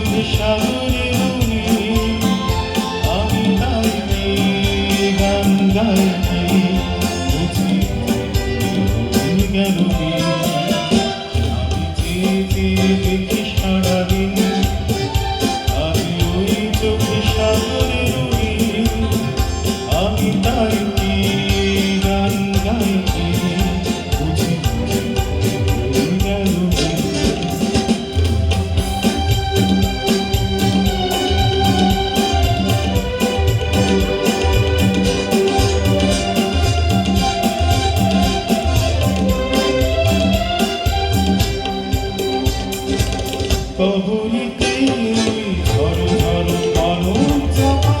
চোখে সাগরে আমি তাই গান গাই। কবুলিতে ঝড় ঝড় পলক চাপা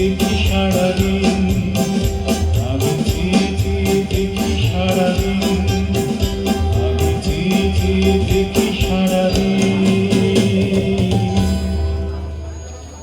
you.